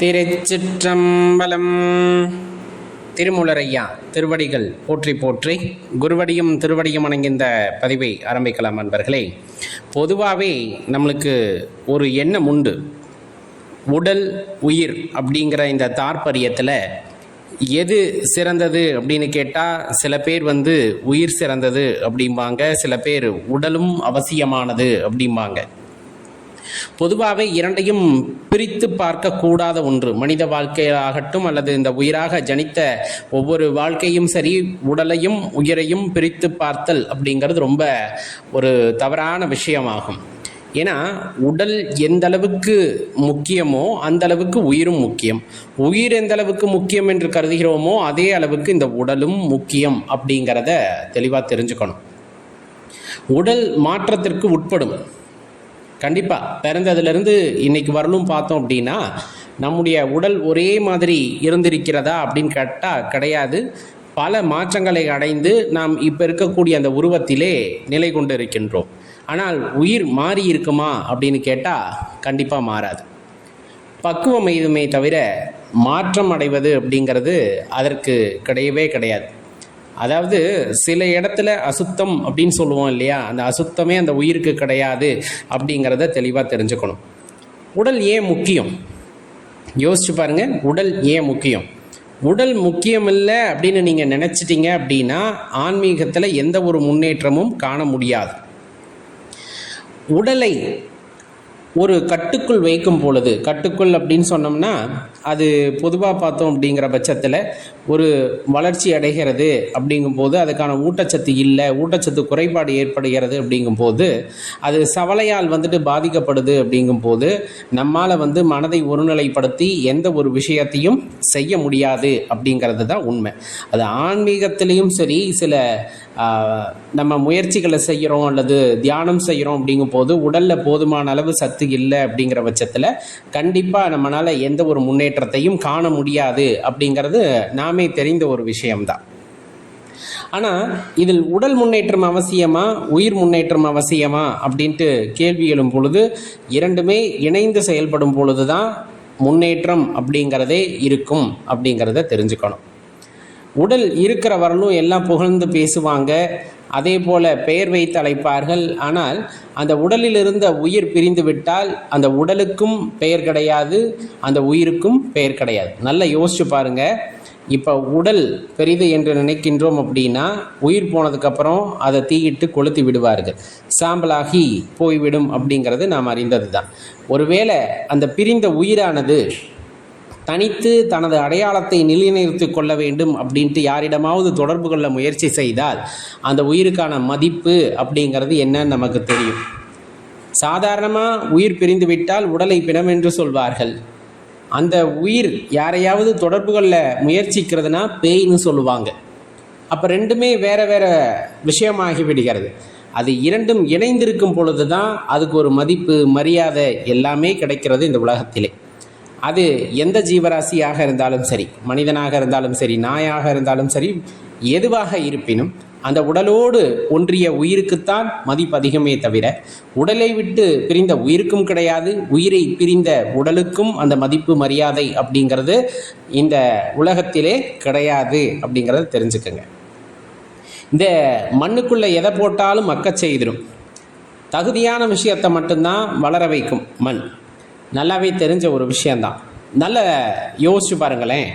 திருச்சிற்றம்பலம். திருமூலரையா திருவடிகள் போற்றி போற்றி குருவடியும் திருவடியும் அணங்கிந்த பதிவை ஆரம்பிக்கலாம் அன்பர்களே. பொதுவாகவே நம்மளுக்கு ஒரு எண்ணம் உண்டு. உடல் உயிர் அப்படிங்கிற இந்த தாற்பரியத்தில் எது சிறந்தது அப்படின்னு கேட்டால் சில பேர் வந்து உயிர் சிறந்தது அப்படிம்பாங்க சில பேர் உடலும் அவசியமானது அப்படிம்பாங்க. பொதுவாகவே இரண்டையும் பிரித்து பார்க்கக்கூடாத ஒன்று. மனித வாழ்க்கையாகட்டும் அல்லது இந்த உயிராக ஜனித்த ஒவ்வொரு வாழ்க்கையும் சரி உடலையும் உயிரையும் பிரித்து பார்த்தல் அப்படிங்கிறது ரொம்ப ஒரு தவறான விஷயமாகும். ஏன்னா உடல் எந்த அளவுக்கு முக்கியமோ அந்த அளவுக்கு உயிரும் முக்கியம். உயிர் எந்த அளவுக்கு முக்கியம் என்று கருதுகிறோமோ அதே அளவுக்கு இந்த உடலும் முக்கியம் அப்படிங்கிறத தெளிவாக தெரிஞ்சுக்கணும். உடல் மாற்றத்திற்கு உட்படும். கண்டிப்பாக பிறந்ததுலேருந்து இன்னைக்கு வரலும் பார்த்தோம் அப்படின்னா நம்முடைய உடல் ஒரே மாதிரி இருந்திருக்கிறதா அப்படின்னு கேட்டால் கிடையாது. பல மாற்றங்களை அடைந்து நாம் இப்போ இருக்கக்கூடிய அந்த உருவத்திலே நிலை கொண்டு இருக்கின்றோம் ஆனால் உயிர் மாறி இருக்குமா அப்படின்னு கேட்டால் கண்டிப்பாக மாறாது. பக்குவம் எதுவுமே தவிர மாற்றம் அடைவது அப்படிங்கிறது அதற்கு கிடையவே கிடையாது. அதாவது சில இடத்துல அசுத்தம் அப்படின்னு சொல்லுவோம் இல்லையா? அந்த அசுத்தமே அந்த உயிருக்கு கிடையாது அப்படிங்கிறத தெளிவாக தெரிஞ்சுக்கணும். உடல் ஏன் முக்கியம்? யோசிச்சு பாருங்க உடல் ஏன் முக்கியம்? உடல் முக்கியம் இல்லை அப்படின்னு நீங்கள் நினச்சிட்டீங்க அப்படின்னா ஆன்மீகத்தில் எந்த ஒரு முன்னேற்றமும் காண முடியாது. உடலை ஒரு கட்டுக்குள் வைக்கும் பொழுது கட்டுக்குள் அப்படின்னு சொன்னோம்னா அது பொதுவாக பார்த்தோம் அப்படிங்கிற பட்சத்தில் ஒரு வளர்ச்சி அடைகிறது அப்படிங்கும்போது அதுக்கான ஊட்டச்சத்து இல்லை ஊட்டச்சத்து குறைபாடு ஏற்படுகிறது அப்படிங்கும்போது அது சவலையால் வந்துட்டு பாதிக்கப்படுது அப்படிங்கும்போது நம்மால் வந்து மனதை ஒருநிலைப்படுத்தி எந்த ஒரு விஷயத்தையும் செய்ய முடியாது அப்படிங்கிறது தான் உண்மை. அது ஆன்மீகத்திலையும் சரி சில நம்ம முயற்சிகளை செய்கிறோம் அல்லது தியானம் செய்கிறோம் அப்படிங்கும்போது உடலில் போதுமான அளவு சத்து இல்லை அப்படிங்கிற பட்சத்தில் கண்டிப்பாக நம்மளால் எந்த ஒரு முன்னேற்றத்தையும் காண முடியாது அப்படிங்கிறது நாமே தெரிந்த ஒரு விஷயம்தான். ஆனால் இதில் உடல் முன்னேற்றம் அவசியமா உயிர் முன்னேற்றம் அவசியமா அப்படின்ட்டு கேள்வி எழும் பொழுது இரண்டுமே இணைந்து செயல்படும் பொழுது தான் முன்னேற்றம் அப்படிங்கிறதே இருக்கும் அப்படிங்கிறத தெரிஞ்சுக்கணும். உடல் இருக்கிற வரலும் எல்லாம் புகழ்ந்து பேசுவாங்க அதே போல பெயர் வைத்து அழைப்பார்கள். ஆனால் அந்த உடலில் இருந்த உயிர் பிரிந்து விட்டால் அந்த உடலுக்கும் பெயர் கிடையாது அந்த உயிருக்கும் பெயர் கிடையாது. நல்லா யோசிச்சு பாருங்க. இப்போ உடல் பெரிது என்று நினைக்கின்றோம் அப்படின்னா உயிர் போனதுக்கப்புறம் அதை தீயிட்டு கொளுத்தி விடுவார்கள். சாம்பலாகி போய்விடும் அப்படிங்கிறது நாம் அறிந்தது தான் ஒருவேளை அந்த பிரிந்த உயிரானது தனித்து தனது அடையாளத்தை நிலைநிறுத்தி கொள்ள வேண்டும் அப்படின்ட்டு யாரிடமாவது தொடர்பு கொள்ள முயற்சி செய்தால் அந்த உயிருக்கான மதிப்பு அப்படிங்கிறது என்னன்னு நமக்கு தெரியும். சாதாரணமாக உயிர் பிரிந்து விட்டால் உடலை பிணம் என்று சொல்வார்கள். அந்த உயிர் யாரையாவது தொடர்பு கொள்ள முயற்சிக்கிறதுனா பேய்னு சொல்லுவாங்க. அப்போ ரெண்டுமே வேற வேற விஷயமாகி விடுகிறது. அது இரண்டும் இணைந்திருக்கும் பொழுது தான் அதுக்கு ஒரு மதிப்பு மரியாதை எல்லாமே கிடைக்கிறது இந்த உலகத்திலே. அது எந்த ஜீவராசியாக இருந்தாலும் சரி மனிதனாக இருந்தாலும் சரி நாயாக இருந்தாலும் சரி எதுவாக இருப்பினும் அந்த உடலோடு ஒன்றிய உயிருக்குத்தான் மதிப்பு அதிகமே தவிர உடலை விட்டு பிரிந்த உயிருக்கும் கிடையாது உயிரை பிரிந்த உடலுக்கும் அந்த மதிப்பு மரியாதை அப்படிங்கிறது இந்த உலகத்திலே கிடையாது அப்படிங்கிறத தெரிஞ்சுக்கங்க. இந்த மண்ணுக்குள்ளே எதை போட்டாலும் மக்கச் செய்திடும் தகுதியான விஷயத்தை மட்டும்தான் வளர வைக்கும் மண். நல்லாவே தெரிஞ்ச ஒரு விஷயந்தான் நல்ல யோசிச்சு பாருங்களேன்.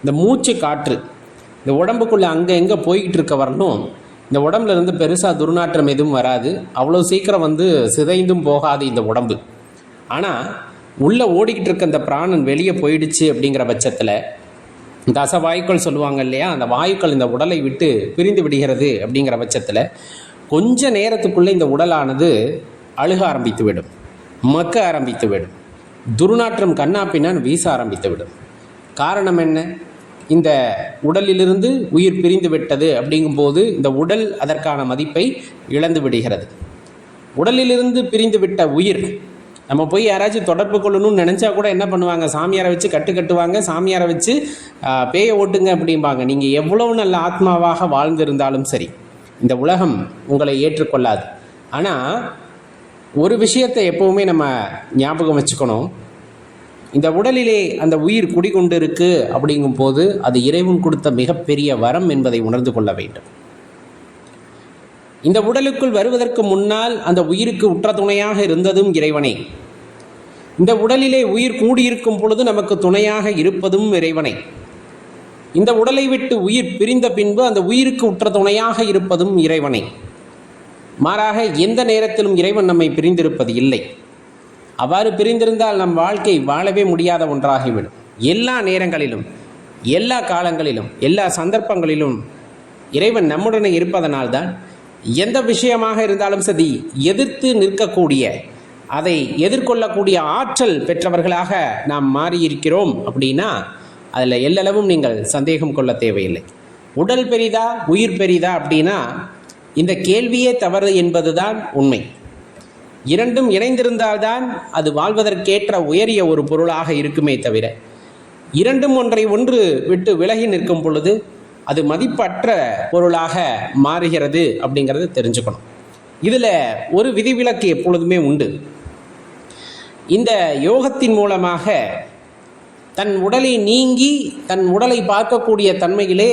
இந்த மூச்சு காற்று இந்த உடம்புக்குள்ளே அங்கே எங்கே போய்கிட்டு இருக்க வரணும். இந்த உடம்புல இருந்து பெருசாக துர்நாற்றம் எதுவும் வராது. அவ்வளோ சீக்கிரம் வந்து சிதைந்தும் போகாது இந்த உடம்பு. ஆனால் உள்ளே ஓடிக்கிட்டு இருக்க இந்த பிராணன் வெளியே போயிடுச்சு அப்படிங்கிற பட்சத்தில் தச வாயுக்கள் சொல்லுவாங்க இல்லையா? அந்த வாயுக்கள் இந்த உடலை விட்டு பிரிந்து விடுகிறது அப்படிங்கிற பட்சத்தில் கொஞ்ச நேரத்துக்குள்ளே இந்த உடலானது அழுக ஆரம்பித்து விடும். மக்க ஆரம்பித்து விடும். துர்நாற்றம் கண்ணா பின்னான் வீச ஆரம்பித்து விடும். காரணம் என்ன? இந்த உடலிலிருந்து உயிர் பிரிந்து விட்டது அப்படிங்கும்போது இந்த உடல் அதற்கான மதிப்பை இழந்து விடுகிறது. உடலிலிருந்து பிரிந்து விட்ட உயிர் நம்ம போய் யாராச்சும் தொடர்பு கொள்ளணும்னு நினச்சா கூட என்ன பண்ணுவாங்க? சாமியாரை வச்சு கட்டு கட்டுவாங்க. சாமியாரை வச்சு பேய பேயை ஓட்டுங்க அப்படிம்பாங்க. நீங்கள் எவ்வளோ நல்ல ஆத்மாவாக வாழ்ந்திருந்தாலும் சரி இந்த உலகம் உங்களை ஏற்றுக்கொள்ளாது. ஆனால் ஒரு விஷயத்தை எப்போவுமே நம்ம ஞாபகம் வச்சுக்கணும். இந்த உடலிலே அந்த உயிர் குடிகொண்டிருக்கு அப்படிங்கும் போது அது இறைவன் கொடுத்த மிகப்பெரிய வரம் என்பதை உணர்ந்து கொள்ள வேண்டும். இந்த உடலுக்குள் வருவதற்கு முன்னால் அந்த உயிருக்கு உற்ற துணையாக இருந்ததும் இறைவனே. இந்த உடலிலே உயிர் கூடியிருக்கும் பொழுது நமக்கு துணையாக இருப்பதும் இறைவனை. இந்த உடலை விட்டு உயிர் பிரிந்த பின்பு அந்த உயிருக்கு உற்ற துணையாக இருப்பதும் இறைவனை. மாறாக எந்த நேரத்திலும் இறைவன் நம்மை பிரிந்திருப்பது இல்லை. அவ்வாறு பிரிந்திருந்தால் நம் வாழ்க்கை வாழவே முடியாத ஒன்றாகிவிடும். எல்லா நேரங்களிலும் எல்லா காலங்களிலும் எல்லா சந்தர்ப்பங்களிலும் இறைவன் நம்முடனே இருப்பதனால்தான் எந்த விஷயமாக இருந்தாலும் சரி எதிர்த்து நிற்கக்கூடிய அதை எதிர்கொள்ளக்கூடிய ஆற்றல் பெற்றவர்களாக நாம் மாறியிருக்கிறோம் அப்படின்னா அதில் எல்லளவும் நீங்கள் சந்தேகம் கொள்ள தேவையில்லை. உடல் பெரிதா உயிர் பெரிதா அப்படின்னா இந்த கேள்வியே தவறு என்பதுதான் உண்மை. இரண்டும் இணைந்திருந்தால்தான் அது வாழ்வதற்கேற்ற உயரிய ஒரு பொருளாக இருக்குமே தவிர இரண்டும் ஒன்றை ஒன்று விட்டு விலகி நிற்கும் பொழுது அது மதிப்பற்ற பொருளாக மாறுகிறது அப்படிங்கிறத தெரிஞ்சுக்கணும். இதில் ஒரு விதிவிலக்கு எப்பொழுதுமே உண்டு. இந்த யோகத்தின் மூலமாக தன் உடலை நீங்கி தன் உடலை பார்க்கக்கூடிய தன்மையிலே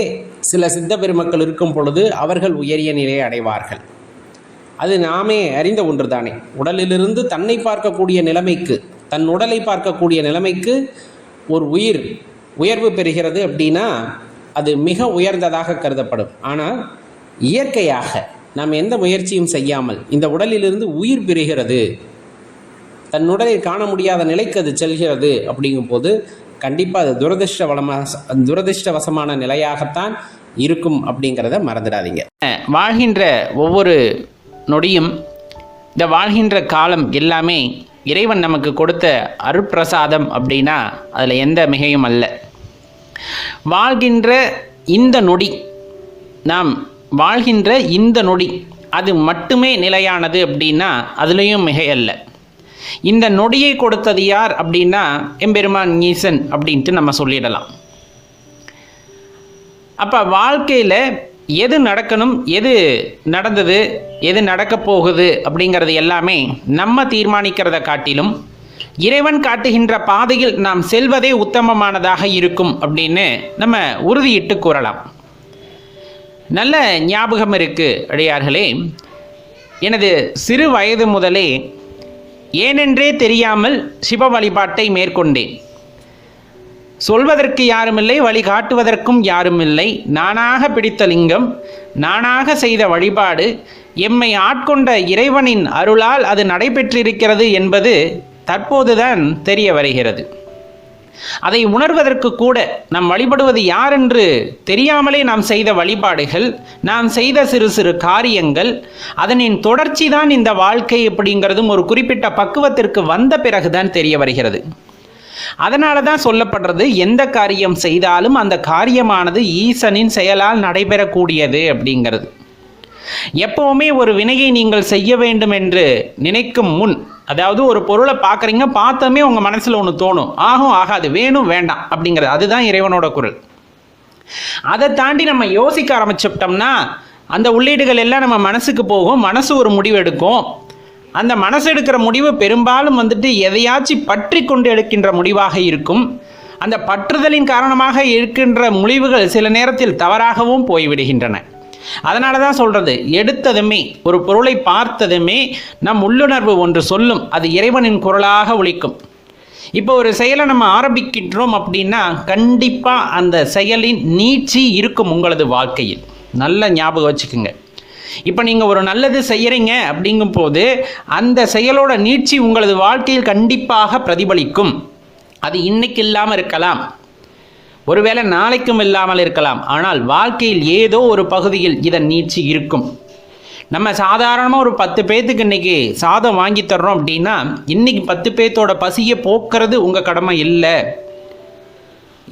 சில சித்த பெருமக்கள் இருக்கும் பொழுது அவர்கள் உயரிய நிலையை அடைவார்கள். அது நாமே அறிந்த ஒன்று தானே உடலிலிருந்து தன்னை பார்க்கக்கூடிய நிலைமைக்கு தன் உடலை பார்க்கக்கூடிய நிலைமைக்கு ஒரு உயிர் உயர்வு பெறுகிறது அப்படின்னா அது மிக உயர்ந்ததாக கருதப்படும். ஆனால் இயற்கையாக நாம் எந்த முயற்சியும் செய்யாமல் இந்த உடலிலிருந்து உயிர் பெறுகிறது தன் உடலை காண முடியாத நிலைக்கு அது செல்கிறது அப்படிங்கும்போது கண்டிப்பாக அது துரதிருஷ்டவளமாக துரதிருஷ்டவசமான நிலையாகத்தான் இருக்கும் அப்படிங்கிறத மறந்துடாதீங்க. வாழ்கின்ற ஒவ்வொரு நொடியும் இந்த வாழ்கின்ற காலம் எல்லாமே இறைவன் நமக்கு கொடுத்த அருட்பிரசாதம் அப்படின்னா அதில் எந்த மிகையும் அல்ல. வாழ்கின்ற இந்த நொடி நாம் வாழ்கின்ற இந்த நொடி அது மட்டுமே நிலையானது அப்படின்னா அதுலேயும் மிகையல்ல இந்த நொடியை கொடுத்தது யார் அப்படின்னா எம்பெருமான் ஈசன் அப்படின்ட்டு நம்ம சொல்லிடலாம். அப்போ வாழ்க்கையில் எது நடக்கணும் எது நடந்தது எது நடக்க போகுது அப்படிங்கிறது எல்லாமே நம்ம தீர்மானிக்கிறத காட்டிலும் இறைவன் காட்டுகின்ற பாதையில் நாம் செல்வதே உத்தமமானதாக இருக்கும் அப்படின்னு நம்ம உறுதியிட்டு கூறலாம். நல்ல ஞாபகம் இருக்கு அடியார்களே. எனது சிறு வயது முதலே ஏனென்றே தெரியாமல் சிவ வழிபாட்டை மேற்கொண்டேன். சொல்வதற்கு யாருமில்லை வழிகாட்டுவதற்கும் யாருமில்லை. நானாக பிடித்த லிங்கம் நானாக செய்த வழிபாடு எம்மை ஆட்கொண்ட இறைவனின் அருளால் அது நடைபெற்றிருக்கிறது என்பது தற்போதுதான் தெரிய வருகிறது. அதை உணர்வதற்கு கூட நாம் வழிபடுவது யார் என்று தெரியாமலே நாம் செய்த வழிபாடுகள் நாம் செய்த சிறு சிறு காரியங்கள் அதனின் தொடர்ச்சி தான் இந்த வாழ்க்கை அப்படிங்கிறதும் ஒரு குறிப்பிட்ட பக்குவத்திற்கு வந்த பிறகுதான் தெரிய வருகிறது. அதனால தான் சொல்லப்படுறது எந்த காரியம் செய்தாலும் அந்த காரியமானது ஈசனின் செயலால் நடைபெறக்கூடியது அப்படிங்கிறது. எப்பவுமே ஒரு வினையை நீங்கள் செய்ய வேண்டும் என்று நினைக்கும் முன் அதாவது ஒரு பொருளை பார்க்குறீங்க பார்த்தோமே உங்கள் மனசில் ஒன்று தோணும். ஆகும் ஆகாது வேணும் வேண்டாம் அப்படிங்கிறது. அதுதான் இறைவனோட குரல். அதை தாண்டி நம்ம யோசிக்க ஆரம்பிச்சுட்டோம்னா அந்த உள்ளீடுகள் எல்லாம் நம்ம மனசுக்கு போகும் மனசு ஒரு முடிவு எடுக்கும். அந்த மனசு எடுக்கிற முடிவு பெரும்பாலும் வந்துட்டு எதையாச்சும் பற்றி கொண்டு எடுக்கின்ற முடிவாக இருக்கும். அந்த பற்றுதலின் காரணமாக இருக்கின்ற முடிவுகள் சில நேரத்தில் தவறாகவும் போய்விடுகின்றன. அதனால தான் சொல்கிறது எடுத்ததுமே ஒரு பொருளை பார்த்ததுமே நம் உள்ளுணர்வு ஒன்று சொல்லும் அது இறைவனின் குரலாக ஒழிக்கும் இப்போ ஒரு செயலை நம்ம ஆரம்பிக்கின்றோம் அப்படின்னா கண்டிப்பாக அந்த செயலின் நீட்சி இருக்கும் உங்களது வாழ்க்கையில். நல்ல ஞாபகம் வச்சுக்கோங்க. இப்போ நீங்கள் ஒரு நல்லது செய்கிறீங்க அப்படிங்கும் போது அந்த செயலோட நீட்சி உங்களது வாழ்க்கையில் கண்டிப்பாக பிரதிபலிக்கும். அது இன்னைக்கு இல்லாமல் இருக்கலாம். ஒருவேளை நாளைக்கும் இல்லாமல் இருக்கலாம். ஆனால் வாழ்க்கையில் ஏதோ ஒரு பகுதியில் இதன் நீட்சி இருக்கும். நம்ம சாதாரணமாக ஒரு பத்து பேத்துக்கு இன்னைக்கு சாதம் வாங்கி தர்றோம் அப்படின்னா இன்னைக்கு பத்து பேத்தோட பசியை போக்குறது உங்கள் கடமை இல்லை.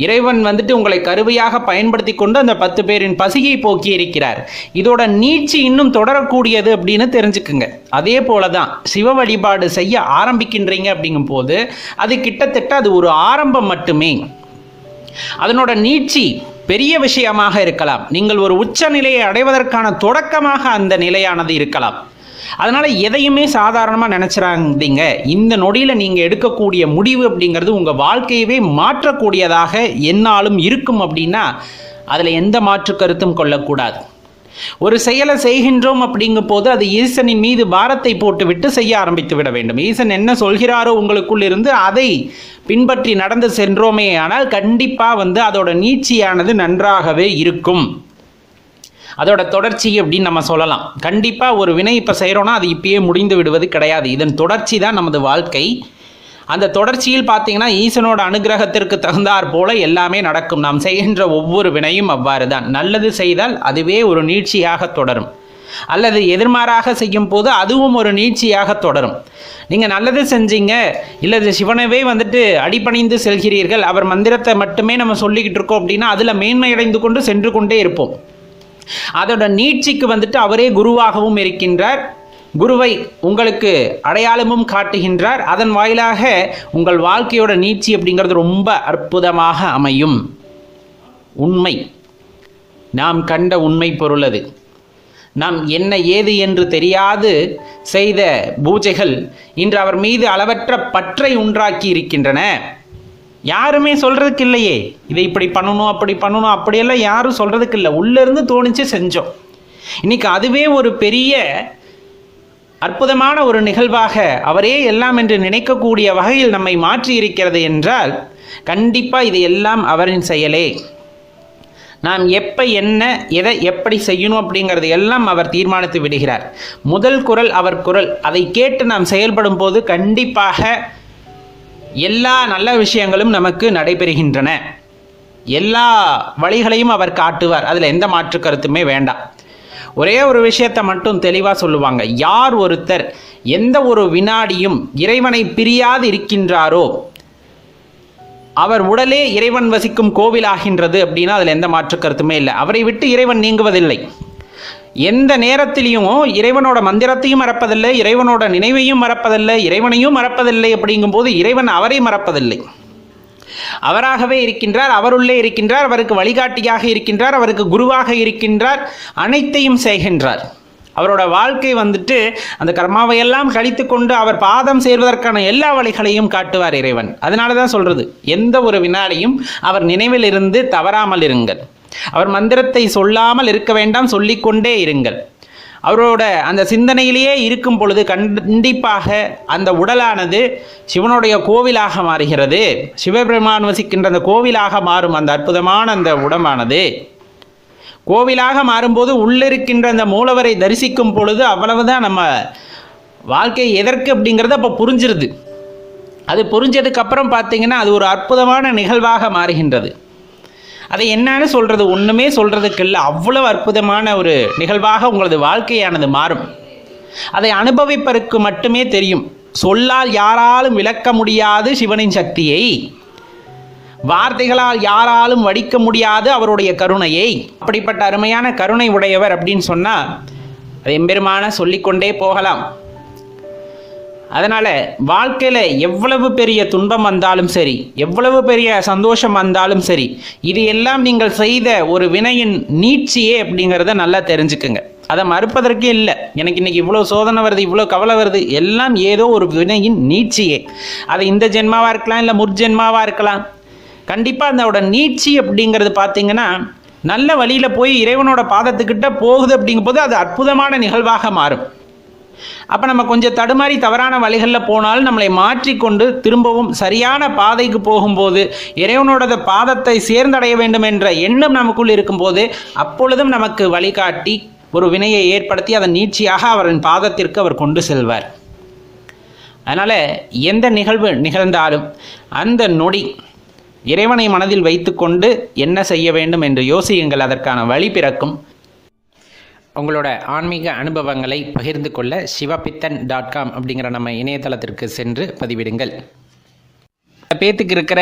இறைவன் வந்துட்டு உங்களை கருவையாக பயன்படுத்தி கொண்டு அந்த பத்து பேரின் பசியை போக்கி இருக்கிறார். இதோட நீட்சி இன்னும் தொடரக்கூடியது அப்படின்னு தெரிஞ்சுக்குங்க. அதே போல தான் சிவ வழிபாடு செய்ய ஆரம்பிக்கின்றீங்க அப்படிங்கும் போது அது கிட்டத்தட்ட அது ஒரு ஆரம்பம் மட்டுமே. அதனோட நீட்சி பெரிய விஷயமாக இருக்கலாம். நீங்கள் ஒரு உச்ச நிலையை அடைவதற்கான தொடக்கமாக அந்த நிலையானது இருக்கலாம். அதனால் எதையுமே சாதாரணமாக நினச்சிடாதீங்க இந்த நொடியில் நீங்கள் எடுக்கக்கூடிய முடிவு அப்படிங்கிறது உங்கள் வாழ்க்கையவே மாற்றக்கூடியதாக என்னாலும் இருக்கும் அப்படின்னா அதில் எந்த மாற்று கருத்தும் கொள்ளக்கூடாது. ஒரு செயலை செய்கின்றோம் அப்படிங்கும் போது அது ஈசனின் மீது பாரத்தை போட்டுவிட்டு செய்ய ஆரம்பித்து விட வேண்டும். ஈசன் என்ன சொல்கிறாரோ உங்களுக்குள் இருந்து அதை பின்பற்றி நடந்து சென்றோமே ஆனால் கண்டிப்பாக வந்து அதோட நீட்சியானது நன்றாகவே இருக்கும். அதோட தொடர்ச்சி அப்படின்னு நம்ம சொல்லலாம். கண்டிப்பாக ஒரு வினை இப்போ செய்கிறோன்னா அது இப்பயே முடிந்து விடுவது கிடையாது. இதன் தொடர்ச்சி தான் நமது வாழ்க்கை. அந்த தொடர்ச்சியில் பார்த்தீங்கன்னா ஈசனோட அனுகிரகத்திற்கு தகுந்தாற் போல எல்லாமே நடக்கும். நாம் செய்கின்ற ஒவ்வொரு வினையும் அவ்வாறு தான் நல்லது செய்தால் அதுவே ஒரு நீட்சியாக தொடரும். அல்லது எதிர்மாறாக செய்யும் போது அதுவும் ஒரு நீட்சியாக தொடரும். நீங்கள் நல்லது செஞ்சீங்க இல்லை சிவனவே வந்துட்டு அடிபணிந்து செல்கிறீர்கள் அவர் மந்திரத்தை மட்டுமே நம்ம சொல்லிக்கிட்டு இருக்கோம் அப்படின்னா அதில் மேன்மையடைந்து கொண்டு சென்று கொண்டே இருப்போம். அதோட நீட்சிக்கு வந்துட்டு அவரே குருவாகவும் இருக்கின்றார். குருவை உங்களுக்கு அடையாளமும் காட்டுகின்றார். அதன் வாயிலாக உங்கள் வாழ்க்கையோட நீட்சி அப்படிங்கிறது ரொம்ப அற்புதமாக அமையும். உண்மை. நாம் கண்ட உண்மை பொருள் அது. நாம் என்ன ஏது என்று தெரியாது செய்த பூஜைகள் இன்று அவர் மீது அளவற்ற பற்றை உண்டாக்கி இருக்கின்றன. யாருமே சொல்கிறதுக்கு இல்லையே. இதை இப்படி பண்ணணும் அப்படி பண்ணணும் அப்படியெல்லாம் யாரும் சொல்கிறதுக்கு இல்லை. உள்ளேருந்து தோணிச்சு செஞ்சோம். இன்னைக்கு அதுவே ஒரு பெரிய அற்புதமான ஒரு நிகழ்வாக அவரே எல்லாம் என்று நினைக்கக்கூடிய வகையில் நம்மை மாற்றி இருக்கிறது என்றால் கண்டிப்பாக இது எல்லாம் அவரின் செயலே. நாம் எப்போ என்ன எதை எப்படி செய்யணும் அப்படிங்கிறது எல்லாம் அவர் தீர்மானித்து விடுகிறார். முதல் குரல் அவர் குரல். அதை கேட்டு நாம் செயல்படும் போது கண்டிப்பாக எல்லா நல்ல விஷயங்களும் நமக்கு நடைபெறுகின்றன. எல்லா வழிகளையும் அவர் காட்டுவார். அதில் எந்த மாற்று கருத்துமே வேண்டாம். ஒரே ஒரு விஷயத்தை மட்டும் தெளிவாக சொல்லுவாங்க. யார் ஒருத்தர் எந்த ஒரு வினாடியும் இறைவனை பிரியாது இருக்கின்றாரோ அவர் உடலே இறைவன் வசிக்கும் கோவில் ஆகின்றது அப்படின்னா அதில் எந்த மாற்று கருத்துமே இல்லை. அவரை விட்டு இறைவன் நீங்குவதில்லை. எந்த நேரத்திலையும் இறைவனோட மந்திரத்தையும் மறப்பதில்லை இறைவனோட நினைவையும் மறப்பதில்லை இறைவனையும் மறப்பதில்லை அப்படிங்கும்போது இறைவன் அவரை மறப்பதில்லை. அவராகவே இருக்கின்றார் அவருள்ளே இருக்கின்றார் அவருக்கு வழிகாட்டியாக இருக்கின்றார் அவருக்கு குருவாக இருக்கின்றார் அனைத்தையும் செய்கின்றார். அவரோட வாழ்க்கை வந்துட்டு அந்த கர்மாவையெல்லாம் கழித்து கொண்டு அவர் பாதம் சேர்வதற்கான எல்லா வழிகளையும் காட்டுவார் இறைவன். அதனால தான் சொல்றது எந்த ஒரு வினாடியும் அவர் நினைவில் இருந்து தவறாமல் இருங்கள். அவர் மந்திரத்தை சொல்லாமல் இருக்க வேண்டாம் சொல்லிக்கொண்டே இருங்கள். அவரோட அந்த சிந்தனையிலேயே இருக்கும் பொழுது கண்டிப்பாக அந்த உடலானது சிவனுடைய கோவிலாக மாறுகிறது. சிவபெருமான் வசிக்கின்ற அந்த கோவிலாக மாறும் அந்த அற்புதமான அந்த உடம்பானது கோவிலாக மாறும்போது உள்ளிருக்கின்ற அந்த மூலவரை தரிசிக்கும் பொழுது அவ்வளவுதான் நம்ம வாழ்க்கை எதற்கு அப்படிங்கிறது அப்போ புரிஞ்சிருது. அது புரிஞ்சதுக்கப்புறம் பார்த்தீங்கன்னா அது ஒரு அற்புதமான நிகழ்வாக மாறுகின்றது. அதை என்னன்னு சொல்கிறது ஒன்றுமே சொல்கிறதுக்கு இல்லை. அவ்வளோ அற்புதமான ஒரு நிகழ்வாக உங்களது வாழ்க்கையானது மாறும். அதை அனுபவிப்பதற்கு மட்டுமே தெரியும். சொல்லால் யாராலும் விளக்க முடியாது சிவனின் சக்தியை. வார்த்தைகளால் யாராலும் வடிக்க முடியாது அவருடைய கருணையை. அப்படிப்பட்ட அருமையான கருணை உடையவர் அப்படின்னு சொன்னால் அது எம்பெருமான சொல்லிக்கொண்டே போகலாம். அதனால் வாழ்க்கையில் எவ்வளவு பெரிய துன்பம் வந்தாலும் சரி எவ்வளவு பெரிய சந்தோஷம் வந்தாலும் சரி இது எல்லாம் நீங்கள் செய்த ஒரு வினையின் நீட்சியே அப்படிங்கிறத நல்லா தெரிஞ்சுக்குங்க. அதை மறுப்பதற்கே இல்லை. எனக்கு இன்னைக்கு இவ்வளோ சோதனை வருது இவ்வளோ கவலை வருது எல்லாம் ஏதோ ஒரு வினையின் நீட்சியே. அது இந்த ஜென்மாவாக இருக்கலாம் இல்லை முற்ஜென்மாவாக இருக்கலாம். கண்டிப்பாக அதோட நீட்சி அப்படிங்கிறது பார்த்தீங்கன்னா நல்ல வழியில் போய் இறைவனோட பாதத்துக்கிட்ட போகுது அப்படிங்கும்போது அது அற்புதமான நிகழ்வாக மாறும். அப்போ நம்ம கொஞ்சம் தடுமாறி தவறான வழிகளில் போனாலும் நம்மளை மாற்றிக்கொண்டு திரும்பவும் சரியான பாதைக்கு போகும்போது இறைவனோட பாதத்தை சேர்ந்தடைய வேண்டும் என்ற எண்ணம் நமக்குள் இருக்கும்போது அப்பொழுதும் நமக்கு வழிகாட்டி ஒரு வினையை ஏற்படுத்தி அதன் நீட்சியாக அவரின் பாதத்திற்கு அவர் கொண்டு செல்வார். அதனால் எந்த நிகழ்வு நிகழ்ந்தாலும் அந்த நொடி இறைவனை மனதில் வைத்துக்கொண்டு என்ன செய்ய வேண்டும் என்று யோசியுங்கள் அதற்கான வழி பிறக்கும். உங்களோட ஆன்மீக அனுபவங்களை பகிர்ந்து கொள்ள சிவபித்தன் டாட் காம் அப்படிங்கிற நம்ம இணையதளத்திற்கு சென்று பதிவிடுங்கள். இந்த பேத்துக்கு இருக்கிற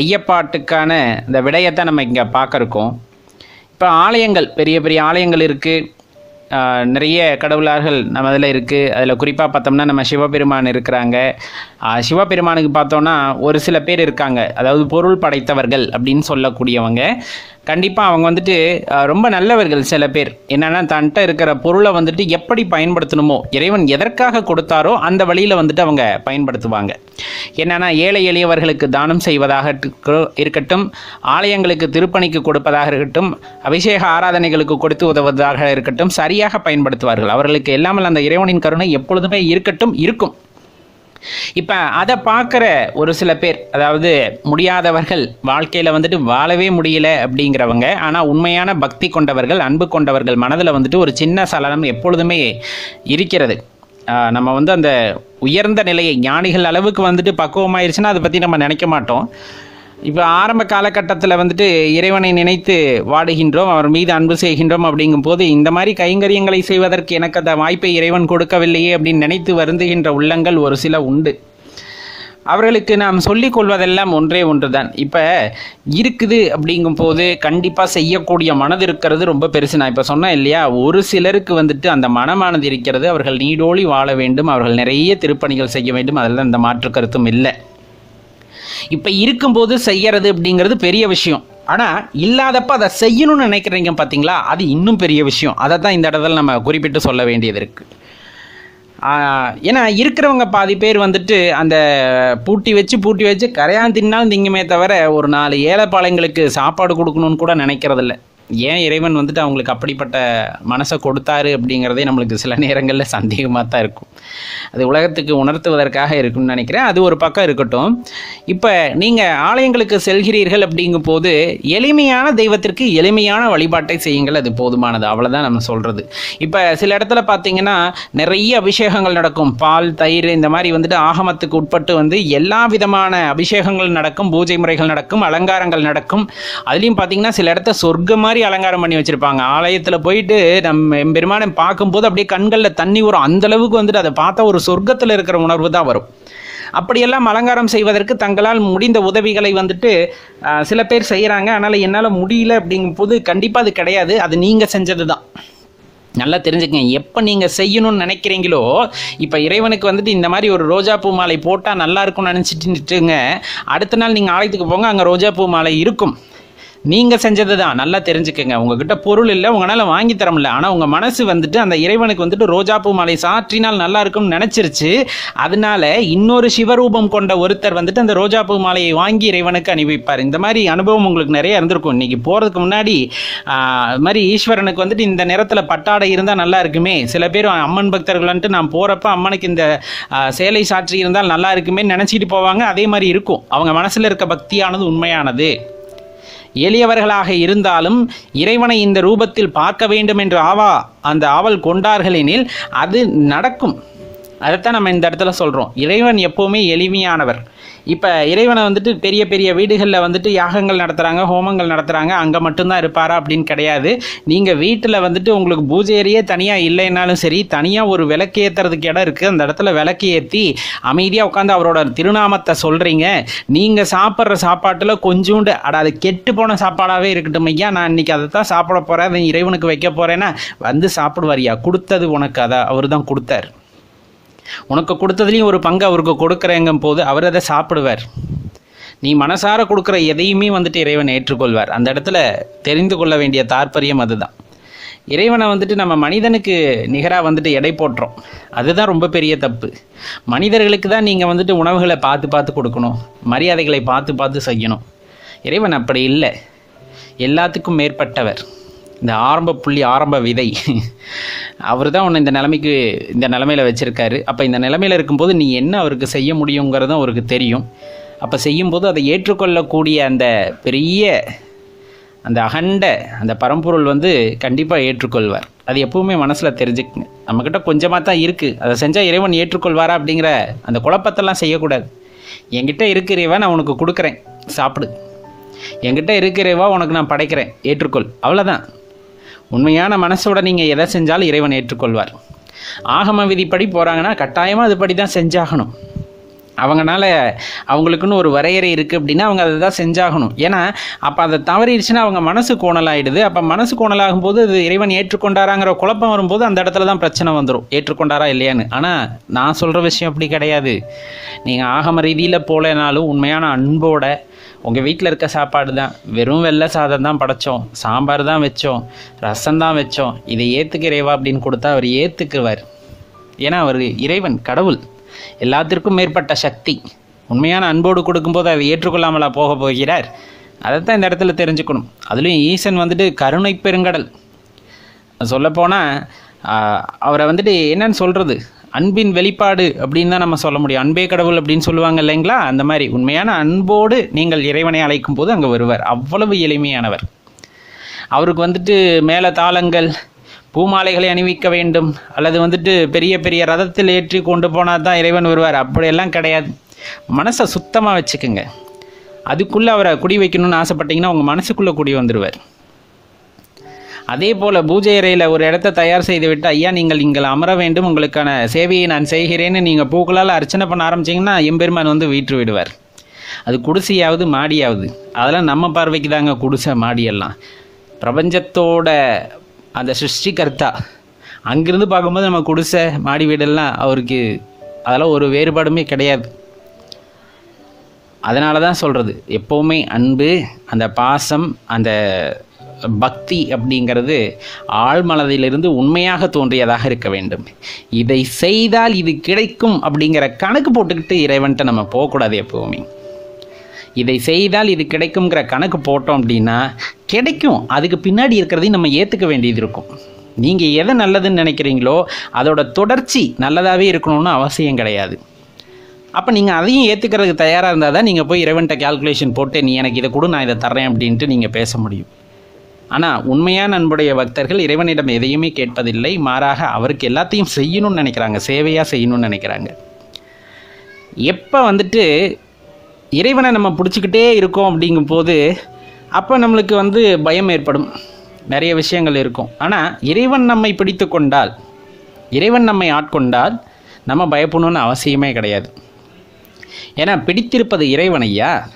ஐயப்பாட்டுக்கான இந்த விடயத்தை நம்ம இங்கே பார்க்க இருக்கோம் இப்போ ஆலயங்கள் பெரிய பெரிய ஆலயங்கள் இருக்குது நிறைய கடவுளார்கள் நம்ம அதில் இருக்குது அதில் குறிப்பாக பார்த்தோம்னா நம்ம சிவபெருமான் இருக்கிறாங்க. சிவபெருமானுக்கு பார்த்தோன்னா ஒரு சில பேர் இருக்காங்க. அதாவது பொருள் படைத்தவர்கள் அப்படின்னு சொல்லக்கூடியவங்க. கண்டிப்பாக அவங்க வந்துட்டு ரொம்ப நல்லவர்கள் சில பேர். என்னென்னா தன்கிட்ட இருக்கிற பொருளை வந்துட்டு எப்படி பயன்படுத்தணுமோ இறைவன் எதற்காக கொடுத்தாரோ அந்த வழியில் வந்துட்டு அவங்க பயன்படுத்துவாங்க. என்னென்னா ஏழை எளியவர்களுக்கு தானம் செய்வதாக இருக்கட்டும் ஆலயங்களுக்கு திருப்பணிக்கு கொடுப்பதாக இருக்கட்டும் அபிஷேக ஆராதனைகளுக்கு கொடுத்து உதவுவதாக இருக்கட்டும் சரியாக பயன்படுத்துவார்கள். அவர்களுக்கு எல்லாமல் அந்த இறைவனின் கருணை எப்பொழுதுமே இருக்கட்டும் இருக்கும். இப்போ அதை பார்க்குற ஒரு சில பேர் அதாவது முடியாதவர்கள் வாழ்க்கையில் வந்துட்டு வாழவே முடியல அப்படிங்கிறவங்க ஆனால் உண்மையான பக்தி கொண்டவர்கள் அன்பு கொண்டவர்கள் மனதில் வந்துட்டு ஒரு சின்ன சலனம் எப்பொழுதுமே இருக்கிறது. நம்ம வந்து அந்த உயர்ந்த நிலையை ஞானிகள் அளவுக்கு வந்துட்டு பக்குவமாயிருச்சுன்னா அதை பற்றி நம்ம நினைக்க மாட்டோம். இப்போ ஆரம்ப காலகட்டத்தில் வந்துட்டு இறைவனை நினைத்து வாடுகின்றோம் அவர் மீது அன்பு செய்கின்றோம் அப்படிங்கும்போது இந்த மாதிரி கைங்கரியங்களை செய்வதற்கு எனக்கு அந்த வாய்ப்பை இறைவன் கொடுக்கவில்லையே அப்படின்னு நினைத்து வருந்துகின்ற உள்ளங்கள் ஒரு சில உண்டு. அவர்களுக்கு நாம் சொல்லிக் கொள்வதெல்லாம் ஒன்றே ஒன்றுதான். இப்போ இருக்குது அப்படிங்கும்போது கண்டிப்பாக செய்யக்கூடிய மனது இருக்கிறது ரொம்ப பெருசு நான் இப்போ சொன்னேன் இல்லையா ஒரு சிலருக்கு வந்துட்டு அந்த மனமானது இருக்கிறது அவர்கள் நீடோழி வாழ வேண்டும் அவர்கள் நிறைய திருப்பணிகள் செய்ய வேண்டும் அதில் அந்த மாற்று கருத்தும் இல்லை. இப்போ இருக்கும்போது செய்யறது அப்படிங்கிறது பெரிய விஷயம். ஆனால் இல்லாதப்ப அதை செய்யணும்னு நினைக்கிறீங்க பார்த்தீங்களா அது இன்னும் பெரிய விஷயம். அதை தான் இந்த இடத்துல நம்ம குறிப்பிட்டு சொல்ல வேண்டியது இருக்குது ஏன்னா இருக்கிறவங்க பாதி பேர் வந்துட்டு அந்த பூட்டி வச்சு பூட்டி வச்சு கரையான் தின்னாலும் திங்குமே தவிர ஒரு நாலு ஏழைப்பாளையங்களுக்கு சாப்பாடு கொடுக்கணும்னு கூட நினைக்கிறதில்ல. ஏன் இறைவன் வந்துட்டு அவங்களுக்கு அப்படிப்பட்ட மனசை கொடுத்தாரு அப்படிங்கிறதே நம்மளுக்கு சில நேரங்களில் சந்தேகமாக தான் இருக்கும். அது உலகத்துக்கு உணர்த்துவதற்காக இருக்கும்னு நினைக்கிறேன். அது ஒரு பக்கம் இருக்கட்டும். இப்போ நீங்கள் ஆலயங்களுக்கு செல்கிறீர்கள் அப்படிங்கும் போது எளிமையான தெய்வத்திற்கு எளிமையான வழிபாட்டை செய்யுங்கள். அது போதுமானது. அவ்வளோதான் நம்ம சொல்கிறது இப்போ சில இடத்துல பார்த்தீங்கன்னா நிறைய அபிஷேகங்கள் நடக்கும். பால் தயிர் இந்த மாதிரி வந்துட்டு ஆகமத்துக்கு உட்பட்டு வந்து எல்லா விதமான அபிஷேகங்கள் நடக்கும். பூஜை முறைகள் நடக்கும். அலங்காரங்கள் நடக்கும். அதுலேயும் பார்த்தீங்கன்னா சில இடத்த சொர்க்கம் மாதிரி அலங்காரம் பண்ணி வச்சிருப்பாங்க. ஆலயத்தில் போயிட்டு நம்ம எம்பெருமானை பார்க்கும்போது அப்படியே கண்களில் தண்ணி வரும் அந்த அளவுக்கு வந்துட்டு அதை பார்த்தா ஒரு சொர்க்கத்தில் இருக்கிற உணர்வு தான் வரும். அப்படியெல்லாம் அலங்காரம் செய்வதற்கு தங்களால் முடிந்த உதவிகளை வந்துட்டு சில பேர் செய்கிறாங்க அதனால் என்னால் முடியல அப்படிங்கும்போது கண்டிப்பாக அது கிடையாது. அது நீங்கள் செஞ்சது தான் நல்லா தெரிஞ்சுக்கங்க. எப்போ நீங்கள் செய்யணும்னு நினைக்கிறீங்களோ இப்போ இறைவனுக்கு வந்துட்டு இந்த மாதிரி ஒரு ரோஜா பூ மாலை போட்டால் நல்லா இருக்கும்னு நினச்சிட்டுங்க. அடுத்த நாள் நீங்கள் ஆலயத்துக்கு போங்க அங்கே ரோஜா பூ மாலை இருக்கும். நீங்கள் செஞ்சது தான் நல்லா தெரிஞ்சுக்கங்க. உங்ககிட்ட பொருள் இல்லை உங்களால் வாங்கி தர முடியல. ஆனால் உங்கள் மனசு வந்துட்டு அந்த இறைவனுக்கு வந்துட்டு ரோஜாப்பூ மாலை சாற்றினால் நல்லா இருக்கும்னு நினச்சிருச்சு. அதனால இன்னொரு சிவரூபம் கொண்ட ஒருத்தர் வந்துட்டு அந்த ரோஜாப்பூ மாலையை வாங்கி இறைவனுக்கு அனுபவிப்பார் இந்த மாதிரி அனுபவம் உங்களுக்கு நிறைய இருந்திருக்கும். இன்னைக்கு போகிறதுக்கு முன்னாடி இது மாதிரி ஈஸ்வரனுக்கு வந்துட்டு இந்த நேரத்தில் பட்டாடை இருந்தால் நல்லா இருக்குமே. சில பேர் அம்மன் பக்தர்கள் வந்துட்டு நான் போகிறப்ப அம்மனுக்கு இந்த சேலை சாற்றி இருந்தால் நல்லா இருக்குமே நினச்சிட்டு போவாங்க. அதே மாதிரி இருக்கும். அவங்க மனசில் இருக்க பக்தியானது உண்மையானது. எளியவர்களாக இருந்தாலும் இறைவனை இந்த ரூபத்தில் பார்க்க வேண்டும் என்று ஆவா அந்த ஆவல் கொண்டார்களெனில் அது நடக்கும். அதைத்தான் நம்ம இந்த இடத்துல சொல்கிறோம் இறைவன் எப்போவுமே எளிமையானவர். இப்போ இறைவனை வந்துட்டு பெரிய பெரிய வீடுகளில் வந்துட்டு யாகங்கள் நடத்துகிறாங்க ஹோமங்கள் நடத்துகிறாங்க அங்கே மட்டும்தான் இருப்பாரா அப்படின்னு கிடையாது. நீங்கள் வீட்டில் வந்துட்டு உங்களுக்கு பூஜை தனியாக இல்லைன்னாலும் சரி தனியாக ஒரு விளக்கு ஏற்றுறதுக்கு இடம் இருக்குது அந்த இடத்துல விளக்கு ஏற்றி அமைதியாக உட்காந்து அவரோட திருநாமத்தை சொல்கிறீங்க நீங்கள் சாப்பிட்ற சாப்பாட்டில் கொஞ்சோண்டு அட அது கெட்டு போன சாப்பாடாகவே இருக்கட்டும் ஐயா. நான் இன்றைக்கி அதை தான் சாப்பிட போகிறேன் அதை இறைவனுக்கு வைக்க போகிறேன்னா வந்து சாப்பிடுவாரியா கொடுத்தது உனக்கு அதை அவர் தான் கொடுத்தார். உனக்கு கொடுத்ததுலேயும் ஒரு பங்கு அவருக்கு கொடுக்குறேங்கும் போது அவர் அதை சாப்பிடுவார். நீ மனசார கொடுக்குற எதையுமே வந்துட்டு இறைவன் ஏற்றுக்கொள்வார். அந்த இடத்துல தெரிந்து கொள்ள வேண்டிய தாற்பயம் அதுதான். இறைவனை வந்துட்டு நம்ம மனிதனுக்கு நிகராக வந்துட்டு எடை போட்டுறோம். அதுதான் ரொம்ப பெரிய தப்பு. மனிதர்களுக்கு தான் நீங்கள் வந்துட்டு உணவுகளை பார்த்து பார்த்து கொடுக்கணும். மரியாதைகளை பார்த்து பார்த்து செய்யணும். இறைவன் அப்படி இல்லை. எல்லாத்துக்கும் மேற்பட்டவர். இந்த ஆரம்ப புள்ளி ஆரம்ப விதை. அவர் தான் உன்னை இந்த நிலைமைக்கு இந்த நிலமையில் வச்சுருக்காரு. அப்போ இந்த நிலமையில் இருக்கும்போது நீ என்ன அவருக்கு செய்ய முடியுங்கிறதும் அவருக்கு தெரியும். அப்போ செய்யும்போது அதை ஏற்றுக்கொள்ளக்கூடிய அந்த பெரிய அந்த அகண்ட அந்த பரம்பொருள் வந்து கண்டிப்பாக ஏற்றுக்கொள்வார். அது எப்பவுமே மனசில் தெரிஞ்சுக்குங்க. நம்மக்கிட்ட கொஞ்சமாக தான் இருக்குது அதை செஞ்சால் இறைவன் ஏற்றுக்கொள்வாரா அப்படிங்கிற அந்த குழப்பத்தெல்லாம் செய்யக்கூடாது. என்கிட்ட இருக்கிறவன் நான் உனக்கு கொடுக்குறேன். சாப்பிடு. என்கிட்ட இருக்கிறவா உனக்கு நான் படைக்கிறேன். ஏற்றுக்கொள். அவ்வளோதான் உண்மையான மனசோட நீங்கள் எதை செஞ்சாலும் இறைவன் ஏற்றுக்கொள்வார். ஆகம விதிப்படி போகிறாங்கன்னா கட்டாயமாக அதுபடி தான் செஞ்சாகணும். அவங்கனால அவங்களுக்குன்னு ஒரு வரையறை இருக்குது அப்படின்னா அவங்க அதை தான் செஞ்சாகணும். ஏன்னா அப்போ அதை தவறிடுச்சுன்னா அவங்க மனசு கோணலாயிடுது. அப்போ மனசு கோணலாகும் போது அது இறைவன் ஏற்றுக்கொண்டாராங்கிற குழப்பம் வரும்போது அந்த இடத்துல தான் பிரச்சனை வந்துடும் ஏற்றுக்கொண்டாரா இல்லையான்னு. ஆனால் நான் சொல்கிற விஷயம் அப்படி கிடையாது. நீங்கள் ஆகம ரீதியில் போகலைனாலும் உண்மையான அன்போட உங்கள் வீட்டில் இருக்க சாப்பாடு தான். வெறும் வெள்ளை சாதம் தான் படைச்சோம். சாம்பார் தான் வச்சோம். ரசம் தான் வச்சோம். இதை ஏற்றுக்க இறைவா அப்படின்னு கொடுத்தா அவர் ஏற்றுக்குவார் ஏன்னா அவர் இறைவன் கடவுள். எல்லாத்திற்கும் மேற்பட்ட சக்தி. உண்மையான அன்போடு கொடுக்கும்போது அதை ஏற்றுக்கொள்ளாமலா போக போகிறார். அதை தான் இந்த இடத்துல தெரிஞ்சுக்கணும். அதுலேயும் ஈசன் வந்துட்டு கருணை பெருங்கடல். சொல்லப்போனால் அவரை வந்துட்டு என்னன்னு சொல்கிறது அன்பின் வெளிப்பாடு அப்படின்னு தான் நம்ம சொல்ல முடியும். அன்பே கடவுள் அப்படின்னு சொல்லுவாங்க இல்லைங்களா? அந்த மாதிரி. உண்மையான அன்போடு நீங்கள் இறைவனை அழைக்கும் போது அங்கே வருவார். அவ்வளவு எளிமையானவர். அவருக்கு வந்துட்டு மேலே தாளங்கள் பூமாலைகளை அணிவிக்க வேண்டும். அல்லது வந்துட்டு பெரிய பெரிய ரதத்தில் ஏற்றி கொண்டு போனால் தான் இறைவன் வருவார். அப்படியெல்லாம் கிடையாது. மனசை சுத்தமாக வச்சுக்குங்க. அதுக்குள்ளே அவரை குடி வைக்கணும்னு ஆசைப்பட்டீங்கன்னா உங்கள் மனசுக்குள்ளே குடி வந்துடுவார் அதே போல் பூஜை அறையில் ஒரு இடத்த தயார் செய்துவிட்டு ஐயா நீங்கள் இங்கே அமர வேண்டும். உங்களுக்கான சேவையை நான் செய்கிறேன்னு நீங்கள் பூக்களால் அர்ச்சனை பண்ண ஆரம்பிச்சிங்கன்னா எம்பெருமான் வந்து வீற்று விடுவார். அது குடிசையாவது மாடியாவது. அதெல்லாம் நம்ம பார்வைக்கு தாங்க குடிசை மாடியெல்லாம் பிரபஞ்சத்தோட அந்த சிருஷ்டிகர்த்தா அங்கிருந்து பார்க்கும்போது நம்ம குடிசை மாடி வீடெல்லாம் அவருக்கு அதெல்லாம் ஒரு வேறுபாடுமே கிடையாது. அதனால தான் சொல்கிறது எப்போவுமே அன்பு அந்த பாசம் அந்த பக்தி அப்படிங்கிறது ஆழ்மனதிலிருந்து உண்மையாக தோன்றியதாக இருக்க வேண்டும். இதை செய்தால் இது கிடைக்கும் அப்படிங்கிற கணக்கு போட்டுக்கிட்டு இறைவன்ட்ட நம்ம போகக்கூடாது எப்போவுமே. இதை செய்தால் இது கிடைக்குங்கிற கணக்கு போட்டோம் அப்படின்னா கிடைக்கும். அதுக்கு பின்னாடி இருக்கிறதையும் நம்ம ஏற்றுக்க வேண்டியது இருக்கும். நீங்கள் எதை நல்லதுன்னு நினைக்கிறீங்களோ அதோட தொடர்ச்சி நல்லதாகவே இருக்கணும்னு அவசியம் கிடையாது. அப்போ நீங்கள் அதையும் ஏற்றுக்கிறதுக்கு தயாராக இருந்தால் தான் நீங்கள் போய் இறைவன்ட்ட கால்குலேஷன் போட்டு நீ எனக்கு இதை கொடு நான் இதை தர்றேன் அப்படின்ட்டு நீங்கள் பேச முடியும். ஆனால் உண்மையான அன்புடைய பக்தர்கள் இறைவனிடம் எதையுமே கேட்பதில்லை. மாறாக அவருக்கு எல்லாத்தையும் செய்யணும்னு நினைக்கிறாங்க. சேவையாக செய்யணும்னு நினைக்கிறாங்க. எப்போ வந்துட்டு இறைவனை நம்ம பிடிச்சிக்கிட்டே இருக்கோம் அப்படிங்கும்போது அப்போ நம்மளுக்கு வந்து பயம் ஏற்படும். நிறைய விஷயங்கள் இருக்கும். ஆனால் இறைவன் நம்மை பிடித்து கொண்டால் இறைவன் நம்மை ஆட்கொண்டால் நம்ம பயப்படணும்னு அவசியமே கிடையாது. ஏன்னா பிடித்திருப்பது இறைவன் ஐயா.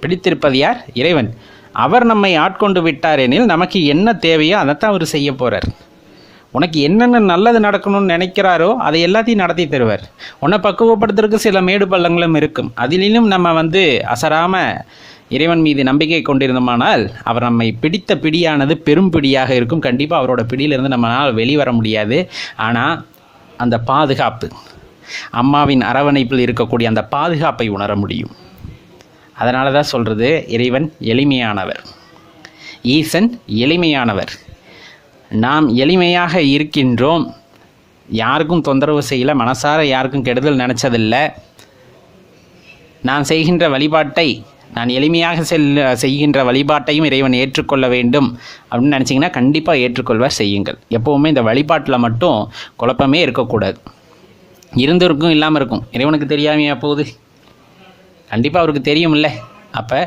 பிடித்திருப்பது யார்? இறைவன். அவர் நம்மை ஆட்கொண்டு விட்டார் எனில் நமக்கு என்ன தேவையோ அதைத்தான் அவர் செய்ய போகிறார் உனக்கு என்னென்ன நல்லது நடக்கணும்னு நினைக்கிறாரோ அதை எல்லாத்தையும் நடத்தி தருவார். உன்னை பக்குவப்படுத்துறதுக்கு சில மேடு பள்ளங்களும் இருக்கும். அதிலும் நம்ம வந்து அசராமல் இறைவன் மீது நம்பிக்கை கொண்டிருந்தோமானால் அவர் நம்மை பிடித்த பிடியானது பெரும் பிடியாக இருக்கும். கண்டிப்பாக அவரோட பிடியிலிருந்து நம்மளால் வெளிவர முடியாது. ஆனால் அந்த பாதுகாப்பு அம்மாவின் அரவணைப்பில் இருக்கக்கூடிய அந்த பாதுகாப்பை உணர முடியும். அதனால தான் சொல்கிறது இறைவன் எளிமையானவர். ஈசன் எளிமையானவர். நாம் எளிமையாக இருக்கின்றோம். யாருக்கும் தொந்தரவு செய்யல மனசார யாருக்கும் கெடுதல் நினச்சதில்ல. நான் செய்கின்ற வழிபாட்டை நான் எளிமையாக செல் செய்கின்ற வழிபாட்டையும் இறைவன் ஏற்றுக்கொள்ள வேண்டும். அப்படின்னு நினச்சிங்கன்னா கண்டிப்பாக ஏற்றுக்கொள்வார் செய்யுங்கள். எப்போவுமே இந்த வழிபாட்டில் மட்டும் குழப்பமே இருக்கக்கூடாது. இருந்திருக்கும் இல்லாமல் இருக்கும். இறைவனுக்கு தெரியாமையா போகுது? கண்டிப்பாக அவருக்கு தெரியும்ல. அப்போ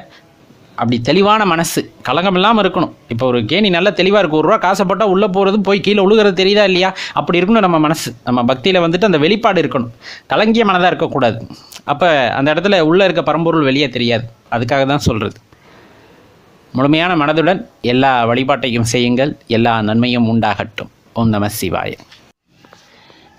அப்படி தெளிவான மனசு கலங்கம் இல்லாமல் இருக்கணும். இப்போ ஒரு கேணி நல்லா தெளிவாக இருக்கும் ஒரு ரூபா காசை போட்டால் உள்ளே போகிறது போய் கீழே உழுகிறது தெரியுதா இல்லையா? அப்படி இருக்கணும் நம்ம மனசு. நம்ம பக்தியில் வந்துட்டு அந்த வெளிப்பாடு இருக்கணும். கலங்கிய மனதாக இருக்கக்கூடாது. அப்போ அந்த இடத்துல உள்ளே இருக்க பரம்பொருள் வெளியே தெரியாது. அதுக்காக தான் சொல்கிறது முழுமையான மனதுடன் எல்லா வழிபாட்டையும் செய்யுங்கள். எல்லா நன்மையும் உண்டாகட்டும். ஓம் நம சிவாய.